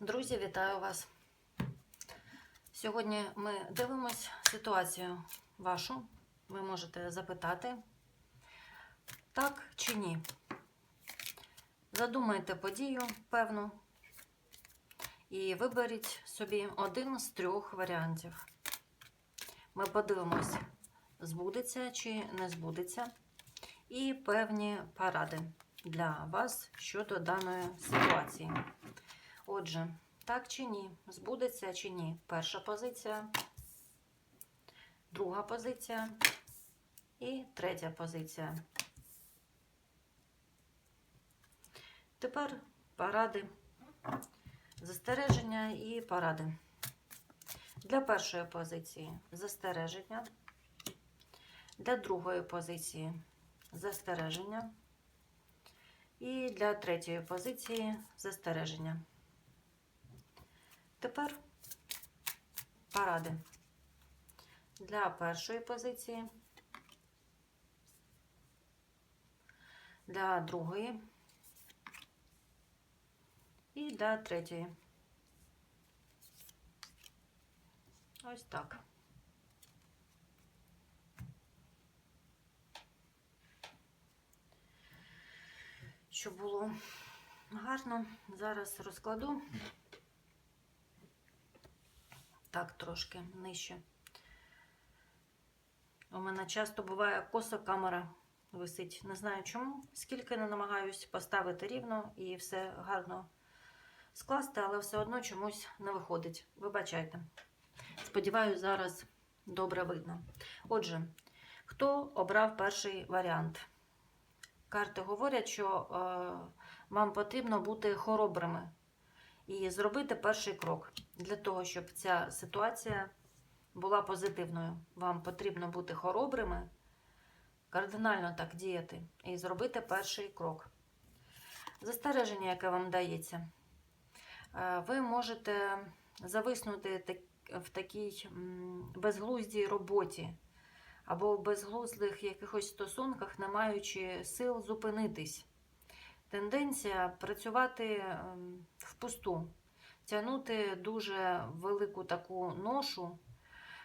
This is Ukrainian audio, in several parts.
Друзі, вітаю вас. Сьогодні ми дивимось ситуацію вашу. Ви можете запитати, так чи ні. Задумайте подію певну і виберіть собі один з трьох варіантів. Ми подивимось, збудеться чи не збудеться, і певні поради для вас щодо даної ситуації. Отже, так чи ні, збудеться чи ні. Перша позиція, друга позиція і третя позиція. Тепер поради, застереження і поради. Для першої позиції застереження, для другої позиції застереження і для третьої позиції застереження. Тепер поради. Для першої позиції, для другої і для третьої. Ось так. Щоб було гарно, зараз розкладу. Так, трошки нижче. У мене часто буває коса камера висить. Не знаю чому. Скільки не намагаюсь поставити рівно і все гарно скласти, але все одно чомусь не виходить. Вибачайте. Сподіваюсь, зараз добре видно. Отже, хто обрав перший варіант? Карти говорять, що е, вам потрібно бути хоробрими і зробити перший крок для того, щоб ця ситуація була позитивною. Вам потрібно бути хоробрими, кардинально так діяти і зробити перший крок. Застереження, яке вам дається, Е, ви можете зависнути в такій безглуздій роботі або в безглуздих якихось стосунках, не маючи сил зупинитись. Тенденція працювати ем, впусту, тягнути дуже велику таку ношу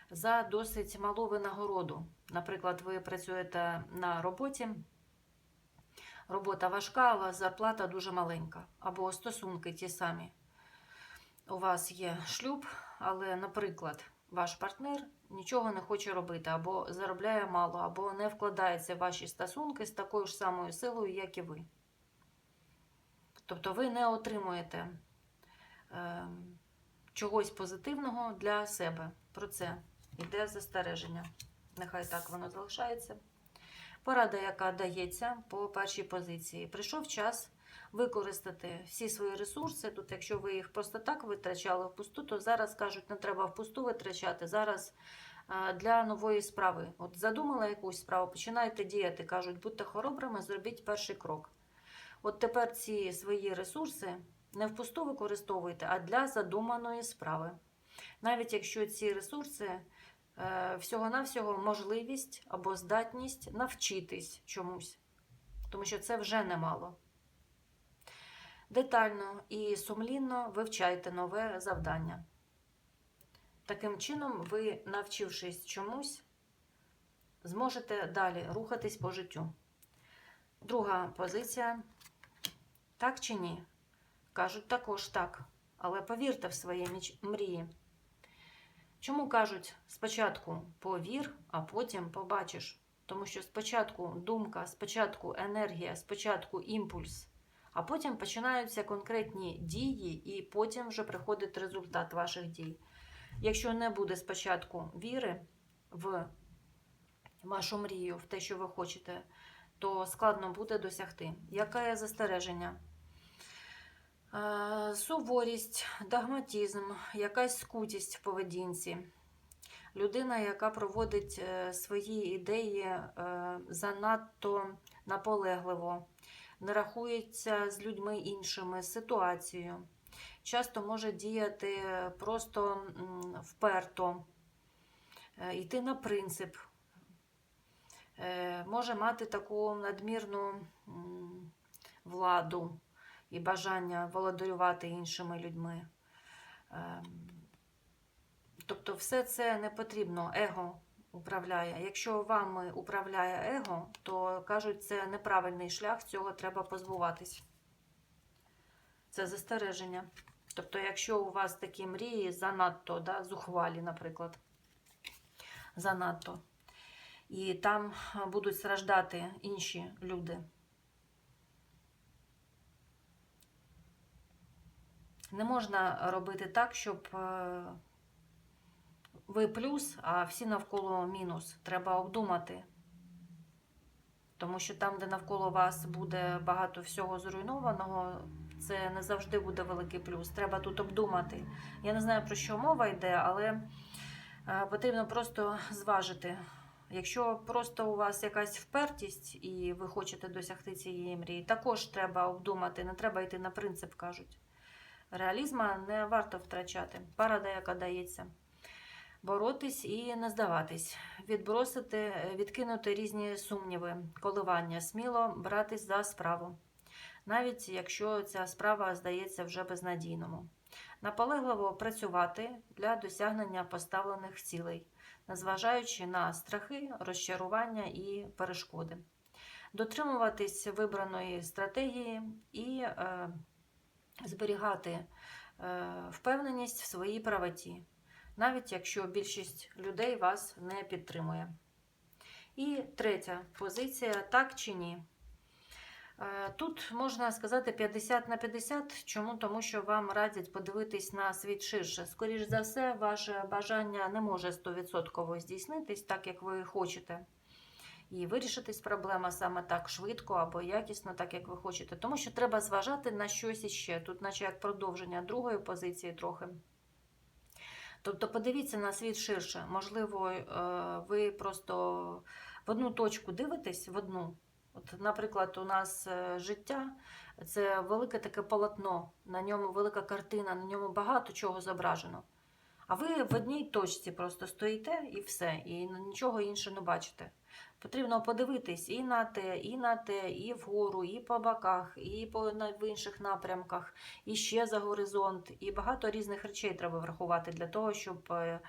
за досить малу винагороду. Наприклад, ви працюєте на роботі, робота важка, але зарплата дуже маленька, або стосунки ті самі. У вас є шлюб, але, наприклад, ваш партнер нічого не хоче робити, або заробляє мало, або не вкладається в ваші стосунки з такою ж самою силою, як і ви. Тобто ви не отримуєте е, чогось позитивного для себе. Про це йде застереження. Нехай так воно залишається. Порада, яка дається по першій позиції. Прийшов час використати всі свої ресурси. Тут, якщо ви їх просто так витрачали впусту, то зараз кажуть, не треба впусту витрачати. Зараз е, для нової справи. От задумала якусь справу, починаєте діяти. Кажуть, будьте хоробрими, зробіть перший крок. От тепер ці свої ресурси не впусту використовуйте, а для задуманої справи. Навіть якщо ці ресурси е, всього-навсього можливість або здатність навчитись чомусь, тому що це вже немало. Детально і сумлінно вивчайте нове завдання. Таким чином, ви, навчившись чомусь, зможете далі рухатись по життю. Друга позиція. Так чи ні? Кажуть також так. Але повірте в свої мрії. Чому кажуть спочатку повір, а потім побачиш? Тому що спочатку думка, спочатку енергія, спочатку імпульс, а потім починаються конкретні дії, і потім вже приходить результат ваших дій. Якщо не буде спочатку віри в вашу мрію, в те, що ви хочете, то складно буде досягти. Яке є застереження? Суворість, догматизм, якась скутість в поведінці. Людина, яка проводить е, свої ідеї е, занадто наполегливо, не рахується з людьми іншими, ситуацією. Часто може діяти просто вперто, е, йти на принцип, може мати таку надмірну владу і бажання володарювати іншими людьми. Ем, Тобто, все це не потрібно, его управляє. Якщо вами управляє его, то кажуть, це неправильний шлях, цього треба позбуватись. Це застереження. Тобто, якщо у вас такі мрії занадто, да, зухвалі, наприклад, занадто, і там будуть страждати інші люди. Не можна робити так, щоб е, ви плюс, а всі навколо мінус. Треба обдумати. Тому що там, де навколо вас буде багато всього зруйнованого, це не завжди буде великий плюс. Треба тут обдумати. Я не знаю, про що мова йде, але е, потрібно просто зважити. Якщо просто у вас якась впертість і ви хочете досягти цієї мрії, також треба обдумати, не треба йти на принцип, кажуть. Реалізма не варто втрачати. Парада, яка дається. Боротись і не здаватись, відбросити, відкинути різні сумніви, коливання, сміло братись за справу, навіть якщо ця справа здається вже безнадійному. Наполегливо працювати для досягнення поставлених цілей, незважаючи на страхи, розчарування і перешкоди, дотримуватись вибраної стратегії і е, зберігати е, впевненість в своїй правоті навіть якщо більшість людей вас не підтримує. І третя позиція так чи ні. Е, Тут можна сказати 50 на 50. Чому? Тому що вам радять подивитись на світ ширше. Скоріш за все, ваше бажання не може 100% здійснитись так, як ви хочете. І вирішитись проблема саме так швидко або якісно, так як ви хочете. Тому що треба зважати на щось іще. Тут, наче як продовження другої позиції, трохи. Тобто подивіться на світ ширше. Можливо, е, ви просто в одну точку дивитесь, в одну. От, Наприклад, у нас е, життя це велике таке полотно, на ньому велика картина, на ньому багато чого зображено. А ви в одній точці просто стоїте і все, і нічого іншого не бачите. Потрібно подивитись і на те, і на те, і вгору, і по боках, і по в інших напрямках, і ще за горизонт. І багато різних речей треба врахувати для того, щоб е,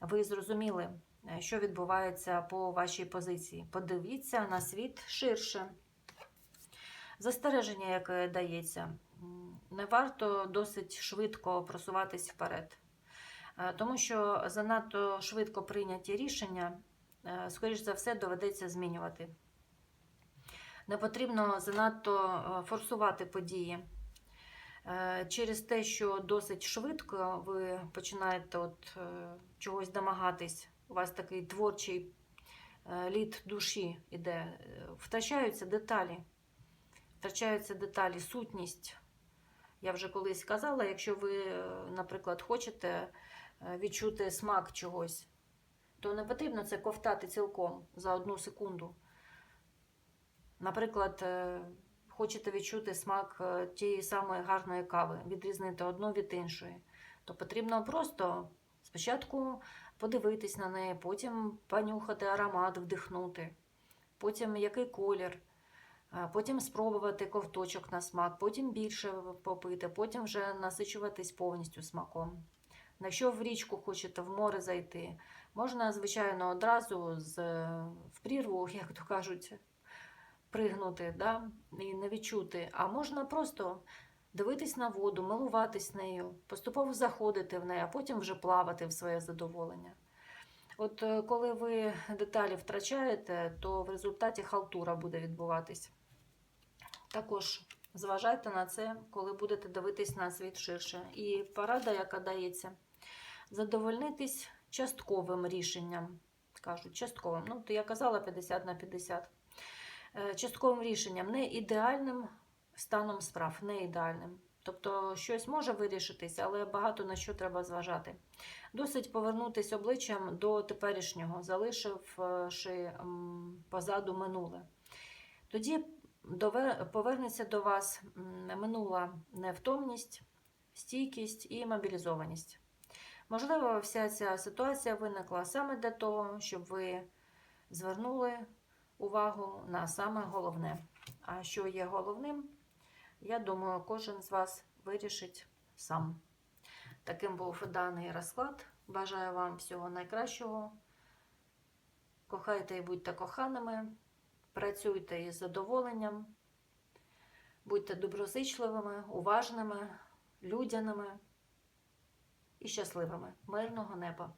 ви зрозуміли, е, що відбувається по вашій позиції. Подивіться на світ ширше. Застереження, яке дається, не варто досить швидко просуватись вперед. Е, тому що занадто швидко прийняті рішення, скоріш за все, доведеться змінювати. Не потрібно занадто е, форсувати події. Через те, що досить швидко ви починаєте от чогось домагатись, у вас такий творчий лід душі іде, втрачаються деталі, втрачаються деталі, сутність. Я вже колись казала, якщо ви, наприклад, хочете відчути смак чогось, то не потрібно це ковтати цілком за одну секунду. Наприклад, е, хочете відчути смак е, тієї самої гарної кави, відрізнити одну від іншої, то потрібно просто спочатку подивитись на неї, потім понюхати аромат, вдихнути, потім який колір. Потім спробувати ковточок на смак, потім більше попити, потім вже насичуватись повністю смаком. Якщо в річку хочете в море зайти, можна, звичайно, одразу з, в прірву, як то кажуть, пригнути да? і не відчути. А можна просто дивитись на воду, милуватись нею, поступово заходити в неї, а потім вже плавати в своє задоволення. От е, коли ви деталі втрачаєте, то в результаті халтура буде відбуватись. Також зважайте на це, коли будете дивитись на світ ширше. І порада, яка дається, задовольнитись частковим рішенням. Кажуть, частковим. Ну, то я казала 50 на 50. Е, частковим рішенням, не ідеальним станом справ, не ідеальним. Тобто щось може вирішитись, але багато на що треба зважати. Досить повернутися обличчям до теперішнього, залишивши позаду минуле. Тоді повернеться до вас минула невтомність, стійкість і мобілізованість. Можливо, вся ця ситуація виникла саме для того, щоб ви звернули увагу на саме головне. А що є головним, я думаю, кожен з вас вирішить сам. Таким був даний розклад. Бажаю вам всього найкращого. Кохайте і будьте коханими, працюйте із задоволенням, будьте доброзичливими, уважними, людяними і щасливими, мирного неба!